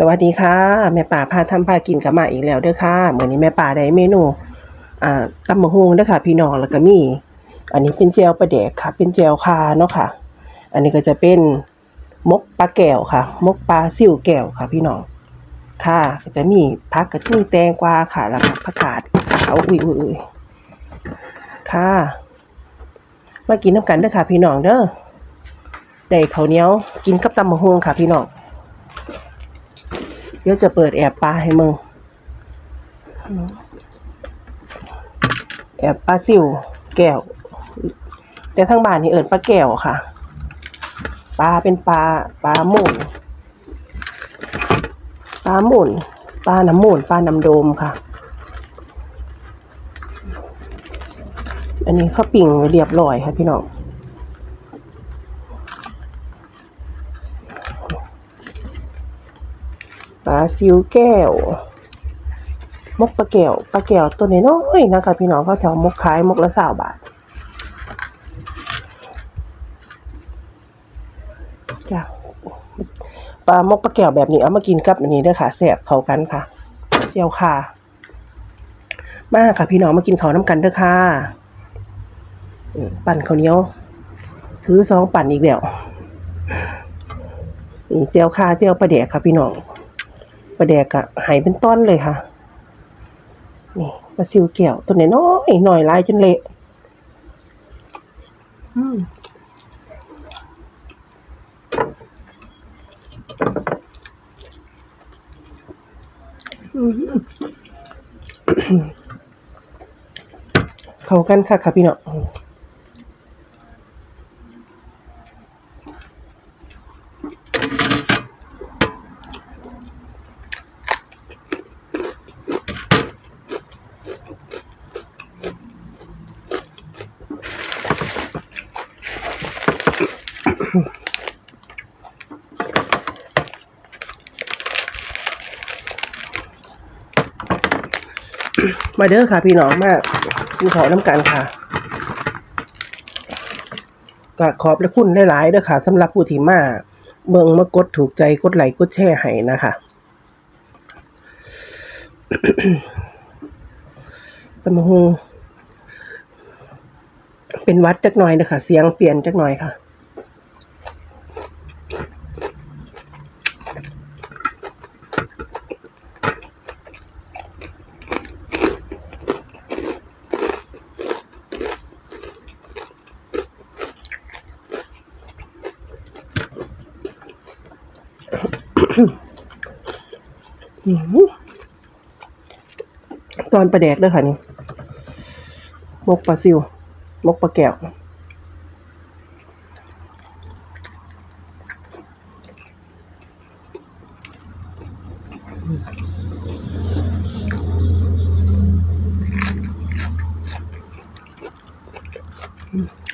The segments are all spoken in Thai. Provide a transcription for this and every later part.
สวัสดีค่ะแม่ป่าพาทำพากินกลับมาอีกแล้วเด้อค่ะเหมือนนี้แม่ป่าได้เมนูอ่าตำบักหุ่งเด้อค่ะ พี่น้องแล้วก็มี อันนี้เป็นแจ่วปลาแดกค่ะ เป็นแจ่วคาเนาะค่ะ อันนี้ก็จะเป็นมกปลาแก้วค่ะ มกปลาซิ่วแก้วค่ะ พี่น้องค่ะก็จะมีผักกระทิแตงกวาค่ะแล้วก็ผักกาดขาวอุ้ยอุ้ยอุ้ยค่ะมากินน้ำกันเด้อค่ะ พี่น้องเด้อได้ข้าวเหนียวกินกับตำบักหุ่งค่ะ พี่น้อง ดี๋ยวจะเปิดแอบปลาให้มึง แอบปลาซิวแก้ว แต่ทั้งบ้านนี่เอิญปลาแก้วค่ะ ปลาเป็นปลาปลาหมุนปลาหมุนปลาน้ำหมุนปลาน้ำโดมค่ะ อันนี้เขาปิ่งไว้เรียบร้อยค่ะพี่น้อง ปลา ซิวแก้ว มกปลาแก้วปลาแก้วตัวน้อยๆนะคะพี่น้องเขาจะเอามกขายมกละสาบาทจ้ะปลามกปลาแก้วแบบนี้เอามากินกับอันนี้ด้วยค่ะแสบเขากันค่ะ เจียวค่ะ มาค่ะพี่น้องมากินข้าน้ำกันเด้อค่ะปั่นข้าวเหนียว ถือซองปั่นอีกแล้วนี่เจียวค่ะเจียวปลาแดกค่ะพี่น้อง ปลาแดกอะหายเป็นต้นเลยค่ะ นี่ปลาซิวเกี่ยวตัวน้อยๆหน่อยลายจนเละอืมอืมเข้ากันค่ะค่ะพี่น้อง มาเด้อค่ะพี่น้องมากินข้าวน้ำกันค่ะก็ขอบและคุณหลายๆเด้อค่ะสำหรับผู้ที่มาเบิ่งมากดถูกใจกดไลค์กดแชร์ให้นะคะตำมะฮงเป็นวัดจักหน่อยเด้อค่ะเสียงเปลี่ยนจักหน่อยค่ะ ตอนปลาแดกด้วยค่ะนี่มกปลาซิวมกปลาแก้ว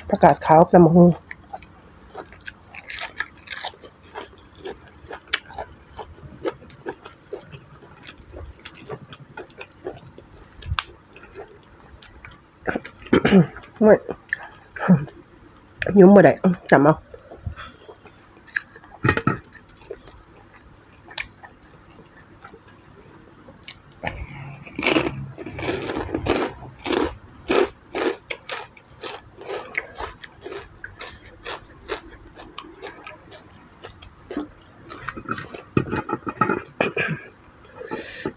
ประกาศขาวตำมะฮงไม่ ยุ่มบ่ได้จำเอา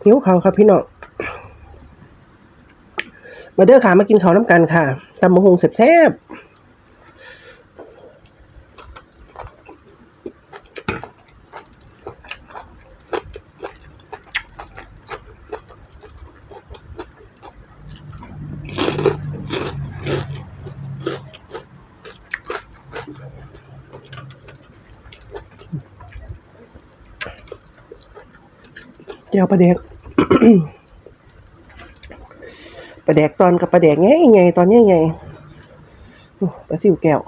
หิวเขาครับพี่น้อง มาเด้อค่ะ มากินข้าวน้ำกันค่ะตำมะฮงแซ่บๆ จ้าปลาเด็กปลาแดกตอนกับปลาแดกไงไงตอนนี้ไงปลาซิวแก้ว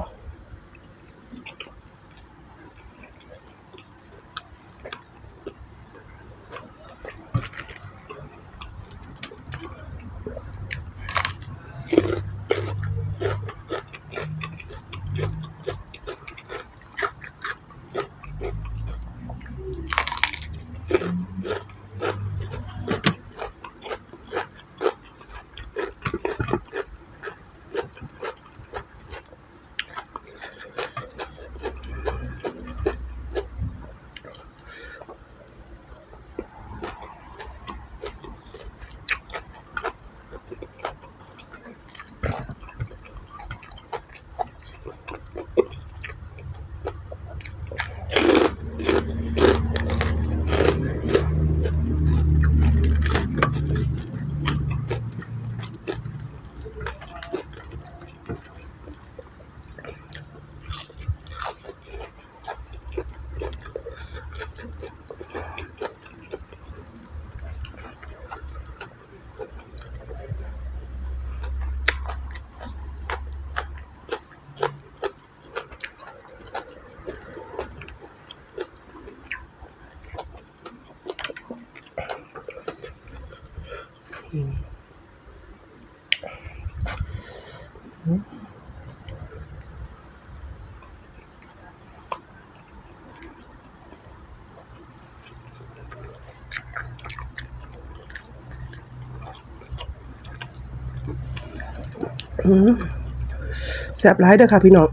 แซ่บร้ายเด้อค่ะพี่น้อง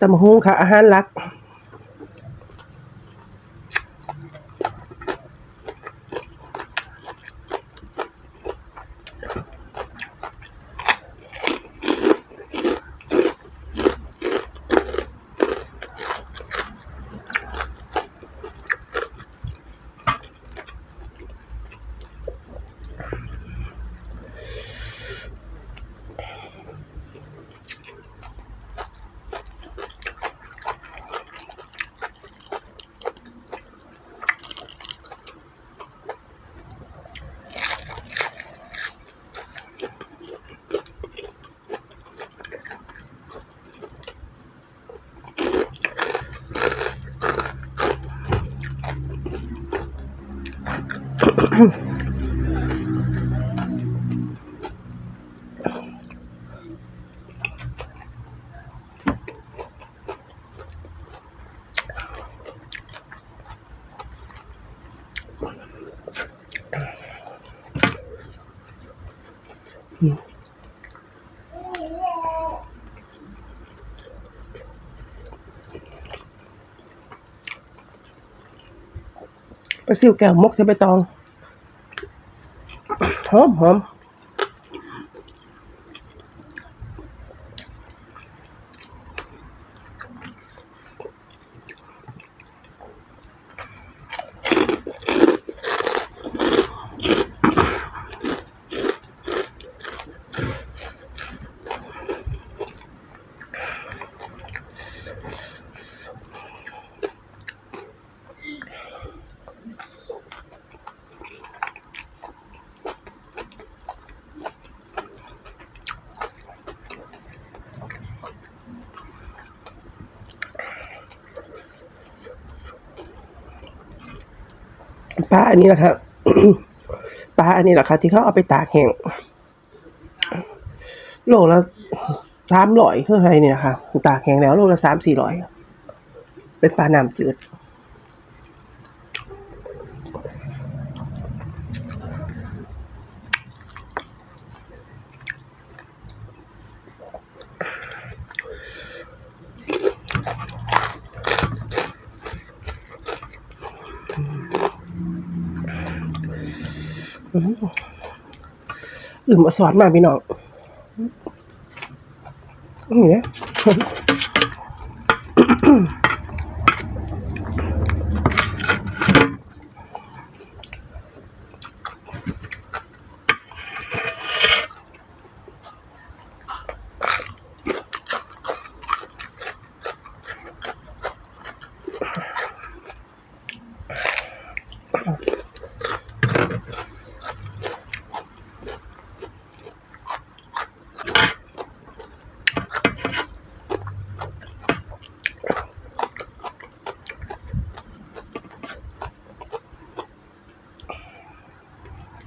ตำบักฮงค่ะ อาหารหลัก ปลาซิวแก้วมกจะไปตอง หอ ปลาอันนี้แหละครับปลาอันนี้แหละครับที่เขาเอาไปตากแห้งโลละสามร้อยเท่าไหร่เนี่ยค่ะตากแห้งแล้วโลละสามสี่ร้อยเป็นปลาน้ำจืด อืมมาสอนมาพี่น้องนี่นี่ย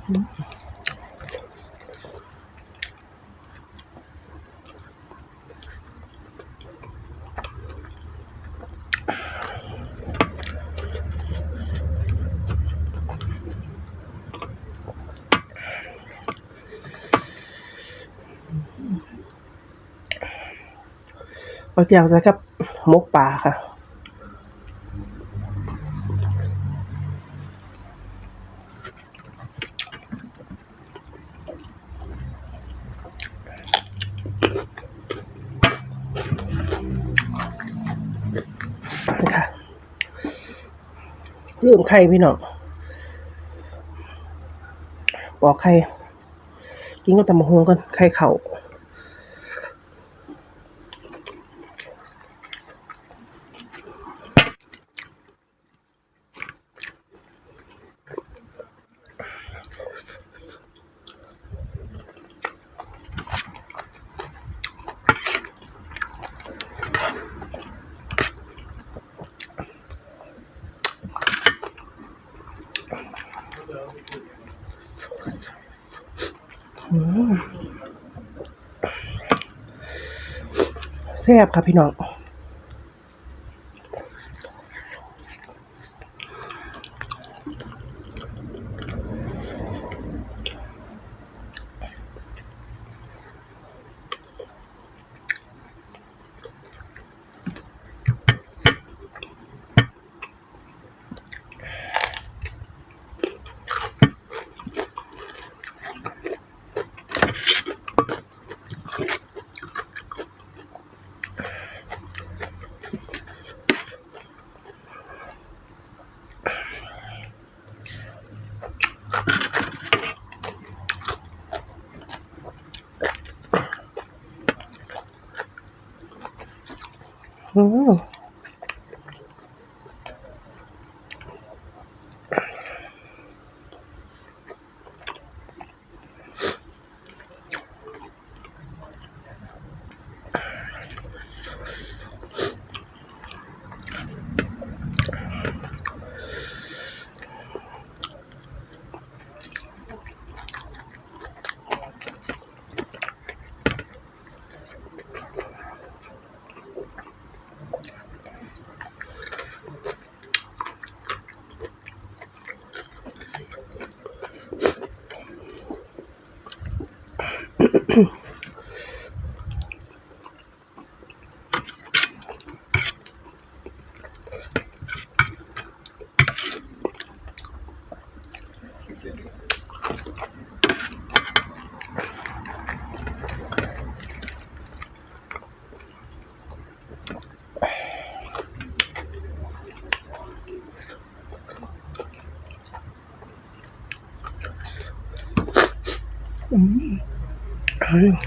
เอาเจียวใส่กับมกป่าค่ะ ลืมไข่พี่น้องปอกไข่ กินกับตำมะฮงกันไข่เข่า แซ่บครับพี่น้อง อื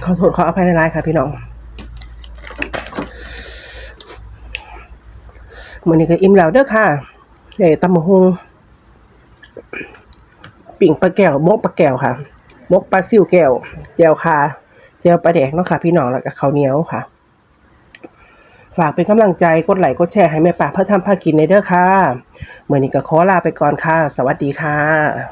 ขอโทษขออภัยในไลน์ค่ะพี่น้องมือนี้ก็อิ่มแล้วเด้อค่ะได้ตำบักหุ่งปิ่งปลาแก้วมกปลาแก้วค่ะ มกปลาซิวแก้วแจวคาแจวปลาแดกเนาะค่ะ พี่น้องแล้วก็ข้าวเหนียวค่ะ ฝากเป็นกำลังใจกดไลค์กดแชร์ให้แม่ป่าเพื่อทำพากินในเด้อค่ะเมื้อนี้ก็ขอลาไปก่อนค่ะ สวัสดีค่ะ